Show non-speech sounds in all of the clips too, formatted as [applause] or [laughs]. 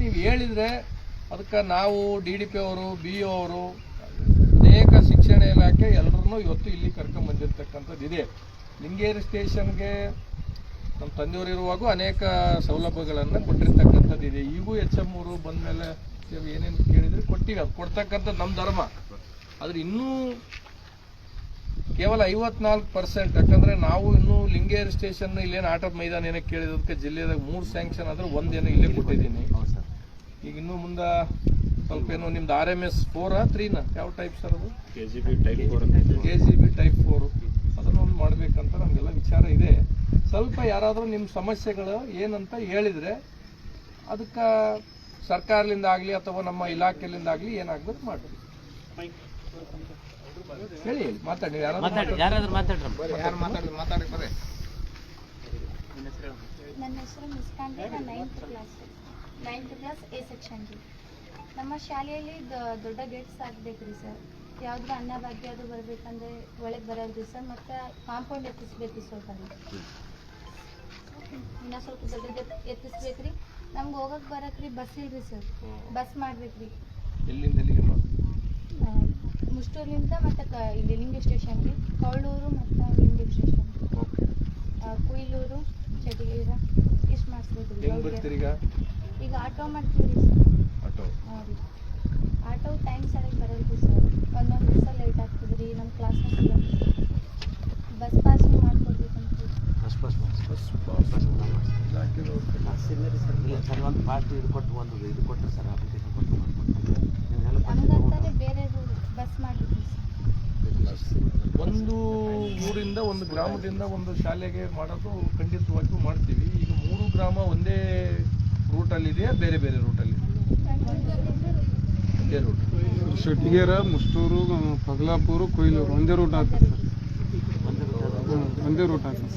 ನೀವು ಹೇಳಿದ್ರೆ ಅದಕ್ಕೆ ನಾವು ಡಿ ಡಿ ಪಿ ಅವರು, ಬಿ ಒ ಅವರು ಅನೇಕ ಶಿಕ್ಷಣ ಇಲಾಖೆ ಎಲ್ಲರನ್ನೂ ಇವತ್ತು ಇಲ್ಲಿ ಕರ್ಕೊಂಡ್ಬಂದಿರ್ತಕ್ಕಂಥದ್ದು ಇದೆ. ಲಿಂಗೇರಿ ಸ್ಟೇಷನ್ಗೆ ನಮ್ಮ ತಂದೆಯವರು ಇರುವಾಗೂ ಅನೇಕ ಸೌಲಭ್ಯಗಳನ್ನು ಕೊಟ್ಟಿರ್ತಕ್ಕಂಥದ್ದು ಇದೆ. ಈಗೂ ಎಚ್ ಎಂ ಅವರು ಬಂದಮೇಲೆ ಏನೇನು ಕೇಳಿದ್ರೆ ಕೊಟ್ಟಿವಿ. ಅದು ಕೊಡ್ತಕ್ಕಂಥದ್ದು ನಮ್ಮ ಧರ್ಮ. ಆದರೆ ಇನ್ನೂ ಕೇವಲ ಐವತ್ನಾಲ್ಕು ಪರ್ಸೆಂಟ್, ಯಾಕಂದರೆ ನಾವು ಇನ್ನೂ ಲಿಂಗೇರಿ ಸ್ಟೇಷನ್ ಇಲ್ಲೇನು ಆಟದ ಮೈದಾನ ಏನಕ್ಕೆ ಕೇಳಿದಕ್ಕೆ ಜಿಲ್ಲೆದಾಗ ಮೂರು ಸ್ಯಾಂಕ್ಷನ್ ಆದ್ರೆ ಒಂದೇನೋ ಇಲ್ಲೇ ಕೊಟ್ಟಿದ್ದೀನಿ. ಈಗ ಇನ್ನು ಮುಂದೆ ಸ್ವಲ್ಪ ಏನು ನಿಮ್ದು ಆರ್ ಎಂ ಎಸ್ ಫೋರಾ ತ್ರೀನ ಯಾವ ಟೈಪ್ ಸರ್ ಅದು? K G B type four K G B type four ಅದನ್ನು ಒಂದು ಮಾಡಬೇಕಂತ ನಮಗೆಲ್ಲ ವಿಚಾರ ಇದೆ. ಸ್ವಲ್ಪ ಯಾರಾದರೂ ನಿಮ್ಮ ಸಮಸ್ಯೆಗಳು ಏನಂತ ಹೇಳಿದರೆ ಅದಕ್ಕೆ ಸರ್ಕಾರದಿಂದ ಆಗಲಿ ಅಥವಾ ನಮ್ಮ ಇಲಾಖೆಯಿಂದ ಆಗಲಿ ಏನಾಗ್ಬೇಕು ಹೇಳಿ ಹೇಳಿ ಮಾತಾಡಿ. ಯಾರಾದರೂ ಮಾತಾಡ್ರಿ ಮಾತಾಡ್ರಮ್ಮ ಯಾರು ಮಾತಾಡಿದ್ರೆ ಮಾತಾಡಿ ಬರ್ರಿ. ನನ್ನ ಹೆಸರು ನಾನು ninth class ninth class A ಸೆಕ್ಷನ್ಗೆ ನಮ್ಮ ಶಾಲೆಯಲ್ಲಿ ದ- ದೊಡ್ಡ ಗೇಟ್ಸ್ ಆಗಬೇಕು ರೀ ಸರ್ ಯಾವುದೋ ಅನ್ನ ಭಾಗ್ಯ ಅದು ಬರಬೇಕಂದ್ರೆ ಒಳಗೆ ಬರಲ್ರಿ ಸರ್ ಮತ್ತು ಕಾಂಪೌಂಡ್ ಎತ್ತಿಸ್ಬೇಕು ರೀ ಸ್ವಲ್ಪ. ರೀ ಇನ್ನೂ ಸ್ವಲ್ಪ ದೊಡ್ಡದು ಎತ್ತಿಸ್ಬೇಕು ರೀ ನಮ್ಗೆ ಹೋಗಕ್ಕೆ ಬರಕ್ಕೆ ರೀ ಬಸ್ ಇಲ್ರಿ ಸರ್ ಬಸ್ ಮಾಡ್ಬೇಕು ರೀ ಎಲ್ಲಿಂದ ಎಲ್ಲಿಗೆ ಮತ್ತು ಕ ಇಲ್ಲಿ ಲಿಂಗ ಸ್ಟೇಷನ್ ರೀ ಕೌಳೂರು ಮತ್ತು ಲಿಂಗ ಸ್ಟೇಷನ್ ಹೆಂಗ್ ಬರ್ತೀರಿ ಈಗ? ಈಗ ಆಟೋ ಮಾಡ್ತೀವಿ ರೀ ಆಟೋ? ಹಾಂ ಆಟೋ ಟೈಮ್ ಸರಿಯಾಗಿ ಬರಲ್ರಿ ರೀ ಸರ್. ಒಂದೊಂದು ದಿವಸ ಲೇಟ್ ಆಗ್ತದೆ ರೀ ನಮ್ಮ ಕ್ಲಾಸ್ನಾಗ bus pass ಮಾಡ್ಕೊಡ್ಬೇಕಂತ bus bus bus bus pass ಇಲಾಖೆದವ್ರು ಇಲ್ಲ ಸರ್ ಒಂದು ಪಾರ್ಟಿ ಇದು ಕೊಟ್ಟು ಒಂದು ಇದು ಕೊಟ್ಟರೆ ಸರ್ ಅಪ್ಲಿಕೇಶನ್ ಕೊಟ್ಟು ಬೇರೆ ಬಸ್ ಮಾಡಿದ್ವಿ ಸರ್. ಒಂದು ಊರಿಂದ ಒಂದು ಗ್ರಾಮದಿಂದ ಒಂದು ಶಾಲೆಗೆ ಮಾಡೋದು ಖಂಡಿತವಾಗಿಯೂ ಮಾಡ್ತೀವಿ. ಈಗ ಮೂರು ಗ್ರಾಮ ಒಂದೇ ರೂಟಲ್ಲಿದೆಯಾ ಬೇರೆ ಬೇರೆ ರೂಟಲ್ಲಿ? ಒಂದೇ ರೂಟ್. ಶೆಟ್ಟಿಗೆರ ಮುಷ್ಟೂರು ಪಗಲಾಪುರ ಕೊಯ್ಲೂರು ಒಂದೇ ರೂಟ್ ಆಗ್ತದೆ ಸರ್. ಒಂದು ರೂಟ್ ಆಗ್ತದೆ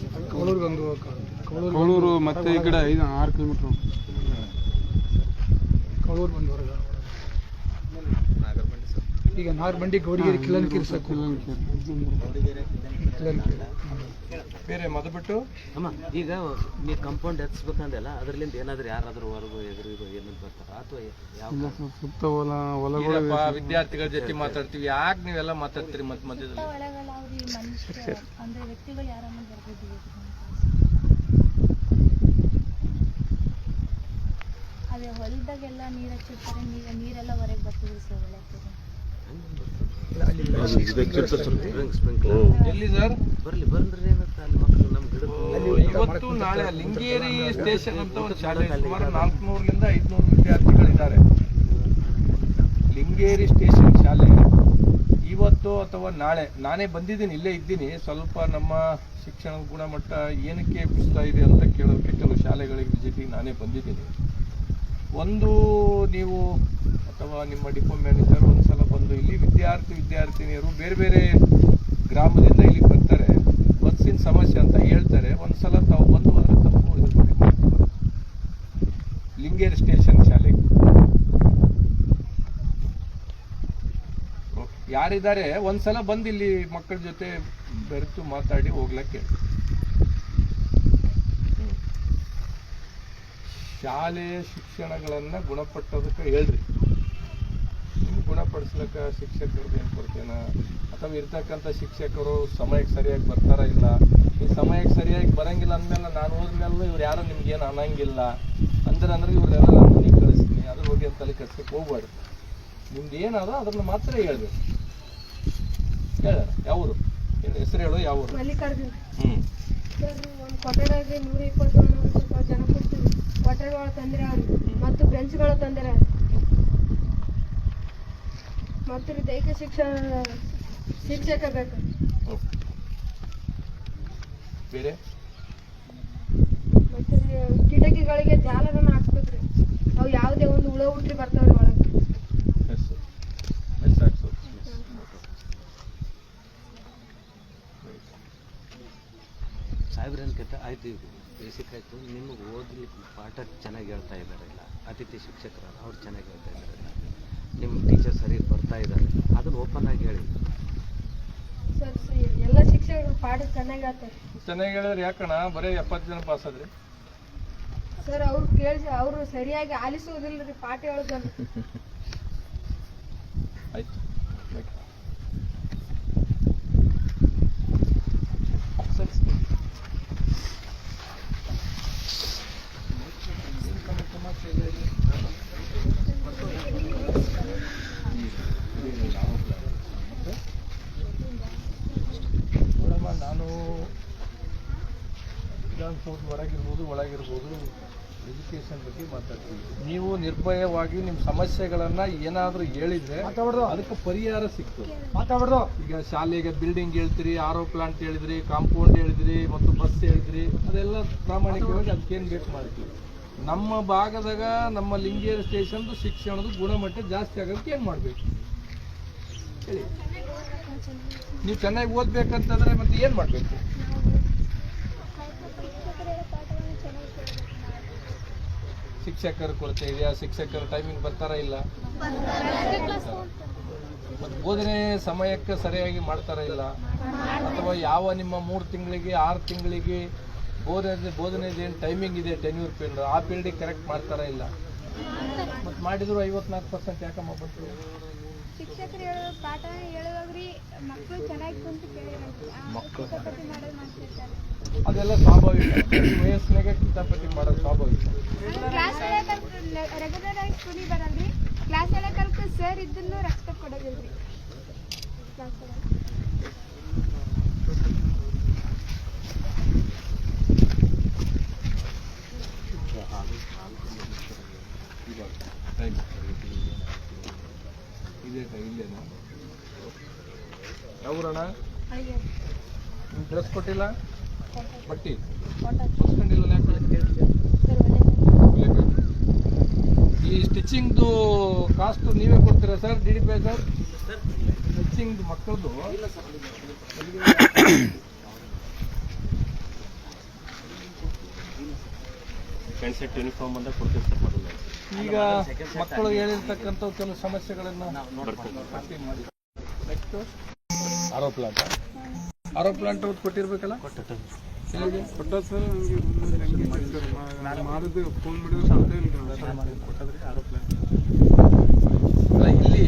ಕೌಳೂರು ಮತ್ತೆ ಈ ಕಡೆ ಐದು ಆರು ಕಿಲೋಮೀಟ್ರ್ ಕಳೂರು ಬಂದವರೆಗ ಈಗ ನಾಗಮಂಡಿ ಗೌಡಿಗೆರೆ ಕಿಲನ್ಕಿರಿ ಕಿಲನ್ ಕಿರ್ಸಕ್ಕೆ. ಬೇರೆ ಮದ ಬಿಟ್ಟು? ಅಮ್ಮ ಈಗ ನೀವು ಕಂಪೌಂಡ್ ಎತ್ತಿಸ್ಬೇಕಂದಲ್ಲ ಅದರಿಂದ ಏನಾದ್ರು ಯಾರಾದ್ರೂ ಹೊರಗು ಎದುರು ಇದು ಏನಾದ್ರು ಬರ್ತಾರ? ಅಥವಾ ಯಾವ ಸುತ್ತ ಹೊಲ ಹೊಲಗಳು ವಿದ್ಯಾರ್ಥಿಗಳ ಜೊತೆ ಮಾತಾಡ್ತೀವಿ. ಯಾಕೆ ನೀವೆಲ್ಲ ಮಾತಾಡ್ತೀರಿ ಮತ್ತೆ ಮಧ್ಯದಲ್ಲಿ? ಅಂದರೆ ವ್ಯಕ್ತಿಗಳು ಯಾರನ್ನ ಅದೇ ಹೊಲದಾಗೆಲ್ಲ ನೀರು ಹಚ್ಚಿರ್ತಾರೆ ನೀರೆಲ್ಲ ಹೊರಗೆ ಬರ್ತದೆ ಸರ್ ಒಳಗೆ. ಎಲ್ಲಿ ಸರ್? ಬರ್ಲಿ ಬಂದ್ರೆ ಏನಂತ ಅಲ್ಲಿ ಮಕ್ಕಳು ನಮ್ಮ ಗಿಡ ಇವತ್ತು ನಾಳೆ ಲಿಂಗೇರಿ ಸ್ಟೇಷನ್ ಅಂತ ಒಂದು ಶಾಲೆ ಸುಮಾರು ನಾಲ್ಕುನೂರರಿಂದ ಐದುನೂರು ವಿದ್ಯಾರ್ಥಿಗಳಿದ್ದಾರೆ. ಲಿಂಗೇರಿ ಸ್ಟೇಷನ್ ಶಾಲೆ. ಇವತ್ತು ಅಥವಾ ನಾಳೆ ನಾನೇ ಬಂದಿದ್ದೀನಿ ಇಲ್ಲೇ ಇದ್ದೀನಿ. ಸ್ವಲ್ಪ ನಮ್ಮ ಶಿಕ್ಷಣದ ಗುಣಮಟ್ಟ ಏನಕ್ಕೆ ಕುಸಿತಾ ಇದೆ ಅಂತ ಕೇಳೋಕ್ಕೆ ಕೆಲವು ಶಾಲೆಗಳಿಗೆ ವಿಸಿಟಿಗೆ ನಾನೇ ಬಂದಿದ್ದೀನಿ. ಒಂದು ನೀವು ಅಥವಾ ನಿಮ್ಮ ಡಿಪೋ ಮ್ಯಾನೇಜರ್ ಒಂದ್ಸಲ ಬಂದು ಇಲ್ಲಿ ವಿದ್ಯಾರ್ಥಿ ವಿದ್ಯಾರ್ಥಿನಿಯರು ಬೇರೆ ಬೇರೆ ಗ್ರಾಮದಿಂದ ಇಲ್ಲಿಗೆ ಬರ್ತಾರೆ. ಬಸ್ಸಿನ ಸಮಸ್ಯೆ ಅಂತ ಹೇಳ್ತಾರೆ. ಒಂದ್ಸಲ ತಾವು ಬಂದು ಅದರ ತಪ್ಪು ಇದ್ರ ಬಗ್ಗೆ ಮಾತಾಡ್ತಾರೆ ಲಿಂಗೇರಿ ಸ್ಟೇಷನ್ ಶಾಲೆಗೆ. ಯಾರಿದ್ದಾರೆ? ಒಂದ್ಸಲ ಬಂದು ಇಲ್ಲಿ ಮಕ್ಕಳ ಜೊತೆ ಬೆರೆತು ಮಾತಾಡಿ ಹೋಗ್ಲಕ್ಕೆ. ಶಾಲೆಯ ಶಿಕ್ಷಣಗಳನ್ನು ಗುಣಪಟ್ಟೋದಕ್ಕೆ ಹೇಳ್ರಿ. ಗುಣಪಡಿಸ್ಲಿಕ್ಕೆ ಶಿಕ್ಷಕರದ್ದು ಏನು ಕೊಡ್ತೇನ? ಅಥವಾ ಇರ್ತಕ್ಕಂಥ ಶಿಕ್ಷಕರು ಸಮಯಕ್ಕೆ ಸರಿಯಾಗಿ ಬರ್ತಾರ ಇಲ್ಲ? ಈ ಸಮಯಕ್ಕೆ ಸರಿಯಾಗಿ ಬರಂಗಿಲ್ಲ ಅಂದಮೇಲೆ ನಾನು ಹೋದ್ಮೇಲೆ ಇವ್ರು ಯಾರು ನಿಮ್ಗೇನು ಅನ್ನಂಗಿಲ್ಲ? ಅಂದ್ರೆ ಅಂದ್ರೆ ಇವ್ರನ್ನೆಲ್ಲ ನಾನು ಮನೆಗೆ ಕಳಿಸ್ತೀನಿ. ಅದ್ರ ಬಗ್ಗೆ ತಲೆ ಕಟ್ಸಕ್ಕೆ ಹೋಗ್ಬಾರ್ದು ನಿಮ್ದು ಏನದ ಅದನ್ನ ಮಾತ್ರ ಹೇಳ್ಬೇಕು ಹೇಳ ಯಾವರು? ಹೆಸರು ಹೇಳು ಯಾವರು? ಸರ್ ಒಂದು ಕೊಠಡಿಗೆ ನೂರ ಇಪ್ಪತ್ತು ಜನ ಕೊಠಡಿಗಳ ತೊಂದರೆ ಮತ್ತು ಬೆಂಚ್ಗಳ ತೊಂದರೆ. ಮತ್ತು ರೀ ದೈಹಿಕ ಶಿಕ್ಷಣ ಶಿಕ್ಷಕ ಬೇಕು. ಓಕೆ. ಬೇರೆ? ಮತ್ತು ಕಿಟಕಿಗಳಿಗೆ ಜಾಲರನ್ನ ಹಾಕ್ಬೇಕ್ರಿ ಅವು ಯಾವುದೇ ಒಂದು ಹುಳ ಹುಟ್ಟಿ ಬರ್ತಾವ್ರಿ ಒಳಗೆ. ಎಸ್ ಎಸ್ ಹಾಕ್ಸು ಸಾಹೇಬ್ರ ಅನ್ಕತ್ತ ಆಯ್ತು ಇದು. ಬೇಸಿಕ್ ಆಯಿತು. ನಿಮಗೆ ಓದಲಿಕ್ಕೆ ಪಾಠ ಚೆನ್ನಾಗಿ ಹೇಳ್ತಾ ಇದ್ದಾರೆ ಇಲ್ಲ? ಅತಿಥಿ ಶಿಕ್ಷಕರ ಅವ್ರು ಚೆನ್ನಾಗಿ ಹೇಳ್ತಾ ಇದ್ದಾರೆ ನಿಮ್ಮ ಟೀಚರ್ ಸರಿ ಬರ್ತಾ ಇದ್ದಾರೆ. ಅದನ್ನ ಓಪನ್ ಆಗಿ ಹೇಳಿ. ಸರ್ ಎಲ್ಲ ಶಿಕ್ಷಕರು ಪಾಠ ಚೆನ್ನಾಗಿ ಹೇಳ್ತಾರೆ ಚೆನ್ನಾಗಿ ಹೇಳಿದ್ರೆ ಯಾಕಣ ಬರೀ ಎಪ್ಪತ್ತು ಜನ ಪಾಸ್ ಆದ್ರಿ. ಸರ್ ಅವ್ರು ಕೇಳಿ ಅವರು ಸರಿಯಾಗಿ ಆಲಿಸೋದಿಲ್ರಿ ಪಾಠ ಹೇಳೋದನ್ನ. [laughs] ವಿಧಾನಸೌಧ ಹೊರಗಿರ್ಬೋದು ಒಳಗಿರ್ಬೋದು ಎಜುಕೇಶನ್ ಬಗ್ಗೆ ಮಾತಾಡ್ತೀವಿ. ನೀವು ನಿರ್ಭಯವಾಗಿ ನಿಮ್ಮ ಸಮಸ್ಯೆಗಳನ್ನು ಏನಾದರೂ ಹೇಳಿದ್ರೆ ಅದಕ್ಕೆ ಪರಿಹಾರ ಸಿಕ್ತು. ಮಾತಾಡೋದು. ಈಗ ಶಾಲೆಗೆ ಬಿಲ್ಡಿಂಗ್ ಹೇಳ್ತೀರಿ ಆರೋ ಪ್ಲಾಂಟ್ ಹೇಳಿದ್ರಿ ಕಾಂಪೌಂಡ್ ಹೇಳಿದ್ರಿ ಮತ್ತು ಬಸ್ ಹೇಳಿದ್ರಿ ಅದೆಲ್ಲ ಪ್ರಾಮಾಣಿಕವಾಗಿ ಅದಕ್ಕೇನು ಬೇಕು ಮಾಡ್ತೀವಿ. ನಮ್ಮ ಭಾಗದಾಗ ನಮ್ಮ ಲಿಂಗೇರಿ ಸ್ಟೇಷನ್ದು ಶಿಕ್ಷಣದ ಗುಣಮಟ್ಟ ಜಾಸ್ತಿ ಆಗೋದಕ್ಕೆ ಏನು ಮಾಡಬೇಕು? ಹೇಳಿ. ನೀವು ಚೆನ್ನಾಗಿ ಓದ್ಬೇಕಂತಂದ್ರೆ ಮತ್ತೆ ಏನು ಮಾಡಬೇಕು? ಶಿಕ್ಷಕರ ಕೊರತೆ ಇದೆಯಾ? ಶಿಕ್ಷಕರ ಟೈಮಿಂಗ್ ಬರ್ತಾರಾ ಇಲ್ಲ? ಮತ್ತು ಬೋಧನೆ ಸಮಯಕ್ಕೆ ಸರಿಯಾಗಿ ಮಾಡ್ತಾರಾ ಇಲ್ಲ? ಅಥವಾ ಯಾವ ನಿಮ್ಮ ಮೂರು ತಿಂಗಳಿಗೆ, ಆರು ತಿಂಗಳಿಗೆ ಬೋಧನೆ, ಬೋಧನೆದು ಏನು ಟೈಮಿಂಗ್ ಇದೆ ಟೆನ್ಯೂರ್ ಪೀರಿಯಡ್ ಆ ಪೀರಿಯಡಿಗೆ ಕರೆಕ್ಟ್ ಮಾಡ್ತಾರಾ ಇಲ್ಲ? ಮತ್ತು ಮಾಡಿದ್ರು ಐವತ್ನಾಲ್ಕು ಪರ್ಸೆಂಟ್ ಯಾಕಮ್ಮ ಬಂತು? ಶಿಕ್ಷಕರು ಹೇಳೋ ಪಾಠ ಹೇಳುವಾಗ್ರಿ ಮಕ್ಕಳು ಚೆನ್ನಾಗಿ ಕುಂತು ಕೇಳಿರಂತೆ. ಅದೆಲ್ಲ ಸ್ವಾಭಾವಿಕ. ವಯಸ್ಸಿನಾಗೆ ಕಿತಾಪತಿ ಮಾಡೋದು ಸ್ವಾಭಾವಿಕ. ಕ್ಲಾಸ್ ರೆಗ್ಯುಲರ್ ಆಗಿ ಸ್ಕೂಲಿಗೆ ಬರಲ್ರಿ ಕ್ಲಾಸ್ ಹೇಳಕಲ್ಕ ಸರ್ ಇದನ್ನು ರೆಸ್ಪೆಕ್ಟ್ ಕೊಡೋದಿಲ್ರಿ ಕ್ಲಾಸ್ ಇದೇ ಇಲ್ಲೇನಾ? ಯಾವೂರಣ್ಣ? ಡ್ರೆಸ್ ಕೊಟ್ಟಿಲ್ಲ? ಬಟ್ಟಿ? ಹೊಸ್ಕೊಂಡಿಲ್ಲ ಈ ಸ್ಟಿಚಿಂಗ್ದು ಕಾಸ್ಟ್ ನೀವೇ ಕೊಡ್ತೀರಾ sir? D D P sir? Stitching ಮಕ್ಕಳದು? ಸೆಟ್ ಯೂನಿಫಾರ್ಮ್ ಅಂತ ಕೊಡ್ತೀವಿ ಸರ್ ಮೊದಲು. ಈಗ ಮಕ್ಕಳು ಹೇಳಿರ್ತಕ್ಕಂಥ ಕೆಲವು ಸಮಸ್ಯೆಗಳನ್ನ ಪಟ್ಟಿ ಮಾಡಿ. Next RO plant RO plant ಅವ್ರು ಕೊಟ್ಟಿರ್ಬೇಕಲ್ಲ? ಕೊಟ್ಟ ಸರ್ ನನಗೆ ನಾನು ಮಾಡಿದ್ದು ಫೋನ್ ಮಾಡಿದ್ರೆ ಸಾಧ್ಯ ಇಲ್ಲ ಅಲ್ಲ ಇಲ್ಲಿ